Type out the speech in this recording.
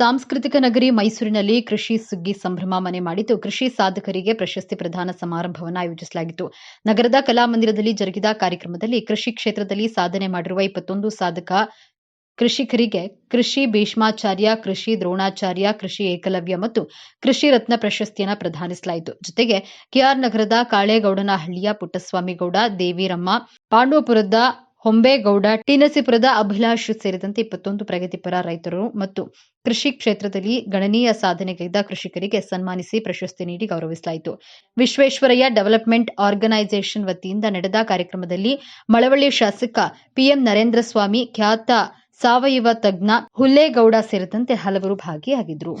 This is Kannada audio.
ಸಾಂಸ್ಕೃತಿಕ ನಗರಿ ಮೈಸೂರಿನಲ್ಲಿ ಕೃಷಿ ಸುಗ್ಗಿ ಸಂಭ್ರಮ ಮನೆ ಮಾಡಿದ್ದು, ಕೃಷಿ ಸಾಧಕರಿಗೆ ಪ್ರಶಸ್ತಿ ಪ್ರದಾನ ಸಮಾರಂಭವನ್ನು ಆಯೋಜಿಸಲಾಗಿತ್ತು. ನಗರದ ಕಲಾಮಂದಿರದಲ್ಲಿ ಜರುಗಿದ ಕಾರ್ಯಕ್ರಮದಲ್ಲಿ ಕೃಷಿ ಕ್ಷೇತ್ರದಲ್ಲಿ ಸಾಧನೆ ಮಾಡಿರುವ ಇಪ್ಪತ್ತೊಂದು ಸಾಧಕ ಕೃಷಿಕರಿಗೆ ಕೃಷಿ ಭೀಷ್ಮಾಚಾರ್ಯ, ಕೃಷಿ ದ್ರೋಣಾಚಾರ್ಯ, ಕೃಷಿ ಏಕಲವ್ಯ ಮತ್ತು ಕೃಷಿ ರತ್ನ ಪ್ರಶಸ್ತಿಯನ್ನು ಪ್ರದಾನಿಸಲಾಯಿತು. ಜೊತೆಗೆ ಕೆಆರ್ ನಗರದ ಕಾಳೇಗೌಡನಹಳ್ಳಿಯ ಪುಟ್ಟಸ್ವಾಮಿಗೌಡ, ದೇವಿರಮ್ಮ, ಪಾಂಡವಪುರದ ಹೊಂಬೇಗೌಡ, ಟಿನಸಿಪುರದ ಅಭಿಲಾಷ್ ಸೇರಿದಂತೆ ಇಪ್ಪತ್ತೊಂದು ಪ್ರಗತಿಪರ ರೈತರು ಮತ್ತು ಕೃಷಿ ಕ್ಷೇತ್ರದಲ್ಲಿ ಗಣನೀಯ ಸಾಧನೆಗೈದ ಕೃಷಿಕರಿಗೆ ಸನ್ಮಾನಿಸಿ ಪ್ರಶಸ್ತಿ ನೀಡಿ ಗೌರವಿಸಲಾಯಿತು. ವಿಶ್ವೇಶ್ವರಯ್ಯ ಡೆವಲಪ್ಮೆಂಟ್ ಆರ್ಗನೈಸೇಷನ್ ವತಿಯಿಂದ ನಡೆದ ಕಾರ್ಯಕ್ರಮದಲ್ಲಿ ಮಳವಳ್ಳಿ ಶಾಸಕ ಪಿಎಂ ನರೇಂದ್ರ ಸ್ವಾಮಿ ಖ್ಯಾತ ಸಾವಯವ ತಜ್ಞ ಹುಲ್ಲೇಗೌಡ ಸೇರಿದಂತೆ ಹಲವರು ಭಾಗಿಯಾಗಿದ್ದರು